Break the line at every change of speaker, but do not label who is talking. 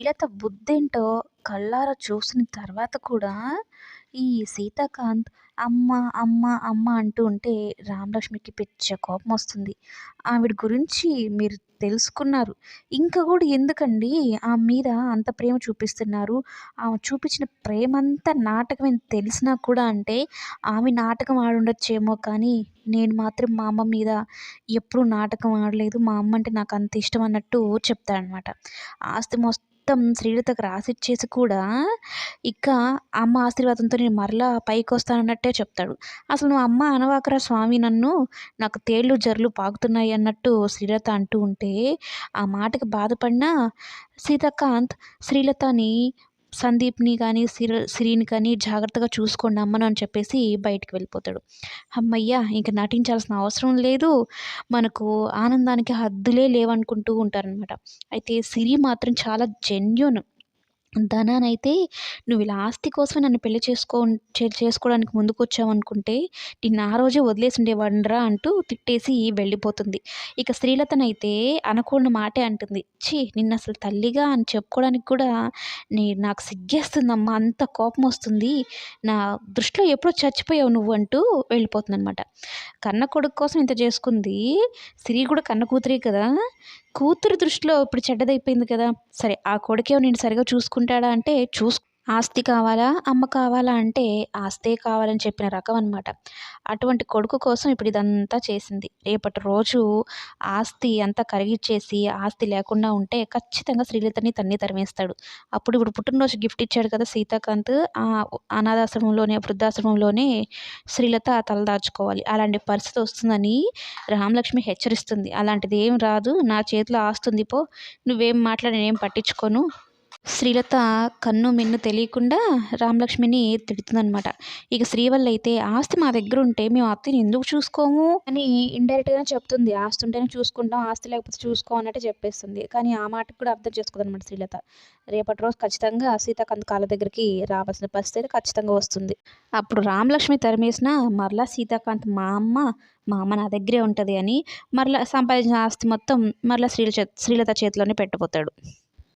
శ్రీలత బుద్ధేంటో కళ్ళారా చూసిన తర్వాత కూడా ఈ సీతాకాంత్ అమ్మ అమ్మ అమ్మ అంటూ ఉంటే రామలక్ష్మికి పిచ్చ కోపం వస్తుంది. ఆవిడ గురించి మీరు తెలుసుకున్నారు. ఇంకా కూడా ఎందుకండి ఆమె మీద అంత ప్రేమ చూపిస్తున్నారు? ఆమె చూపించిన ప్రేమ అంతా నాటకం తెలిసినా కూడా అంటే ఆమె నాటకం ఆడుండొచ్చేమో కానీ నేను మాత్రం మా అమ్మ మీద ఎప్పుడూ నాటకం ఆడలేదు. మా అమ్మ అంటే నాకు అంత ఇష్టం అన్నట్టు చెప్తాడనమాట ఆస్తి మొత్తం శ్రీలతకు రాసిచ్చేసి కూడా ఇక అమ్మ ఆశీర్వాదంతో నేను మరలా పైకి వస్తానన్నట్టే చెప్తాడు. అసలు నువ్వు అమ్మ అనవాకరా స్వామి నన్ను నాకు తేళ్ళు జర్లు పాకుతున్నాయి అన్నట్టు శ్రీలత అంటూ ఉంటే ఆ మాటకి బాధపడిన సీతాకాంత్ శ్రీలతని సందీప్ని కానీ సిరి సిరిని కానీ జాగ్రత్తగా చూసుకోండి అమ్మను అని చెప్పేసి బయటకు వెళ్ళిపోతాడు. అమ్మయ్య ఇంక నటించాల్సిన అవసరం లేదు. మనకు ఆనందానికి హద్దులే లేవనుకుంటూ ఉంటారనమాట అయితే సిరి మాత్రం చాలా జెన్యున్ ధనానైతే నువ్వు ఇలా ఆస్తి కోసమే నన్ను పెళ్ళి చేసుకో చేసుకోవడానికి ముందుకు వచ్చావనుకుంటే నిన్ను ఆ రోజే వదిలేసి ఉండేవాడిరా అంటూ తిట్టేసి వెళ్ళిపోతుంది. ఇక శ్రీలతనైతే అనకూడని మాటే అంటుంది. ఛీ నిన్ను అసలు తల్లిగా అని చెప్పుకోవడానికి కూడా నీ నాకు సిగ్గేస్తుందమ్మా అంత కోపం వస్తుంది నా దృష్టిలో ఎప్పుడో చచ్చిపోయావు నువ్వు అంటూ వెళ్ళిపోతుంది అనమాట కన్న కొడుకు కోసం ఇంత చేసుకుంది స్త్రీ కూడా కన్న కూతురే కదా. కూతురు దృష్టిలో ఇప్పుడు చెడ్డదైపోయింది కదా. సరే ఆ కొడుకే నేను సరిగా చూసుకుని చూసుకుంటాడా అంటే చూసు ఆస్తి కావాలా? అమ్మ కావాలా? అంటే ఆస్తే కావాలని చెప్పిన రకం అనమాట అటువంటి కొడుకు కోసం ఇప్పుడు ఇదంతా చేసింది. రేపటి రోజు ఆస్తి అంతా కరిగిచ్చేసి ఆస్తి లేకుండా ఉంటే ఖచ్చితంగా శ్రీలతని తన్ని తరిమేస్తాడు. అప్పుడు ఇప్పుడు పుట్టినరోజు గిఫ్ట్ ఇచ్చాడు కదా సీతాకాంత్ ఆ అనాథాశ్రమంలోనే వృద్ధాశ్రమంలోనే శ్రీలత తలదాచుకోవాలి అలాంటి పరిస్థితి వస్తుందని రామలక్ష్మి హెచ్చరిస్తుంది. అలాంటిది ఏం రాదు. నా చేతిలో ఆస్తుంది పో. నువ్వేం మాట్లాడి నేనేం పట్టించుకోను. శ్రీలత కన్ను మిన్ను తెలియకుండా రామలక్ష్మిని తిడుతుందనమాట ఇక శ్రీవల్లి అయితే ఆస్తి మా దగ్గర ఉంటే మేము ఆస్తిని ఎందుకు చూసుకోము? అని ఇండైరెక్ట్గానే చెప్తుంది. ఆస్తి ఉంటేనే చూసుకుంటాం ఆస్తి లేకపోతే చూసుకో అన్నట్టు చెప్పేస్తుంది. కానీ ఆ మాటకు కూడా అర్థం చేసుకోదు అనమాట శ్రీలత. రేపటి రోజు ఖచ్చితంగా సీతాకాంత్ కాళ్ళ దగ్గరికి రావాల్సిన పరిస్థితి ఖచ్చితంగా వస్తుంది. అప్పుడు రామలక్ష్మి తరిమేసిన మరలా సీతాకాంత్ మా అమ్మ మా అమ్మ నా దగ్గరే ఉంటుంది అని మరలా సంపాదించిన ఆస్తి మొత్తం మరలా శ్రీల శ్రీలత చేతిలోనే పెట్టబోతాడు.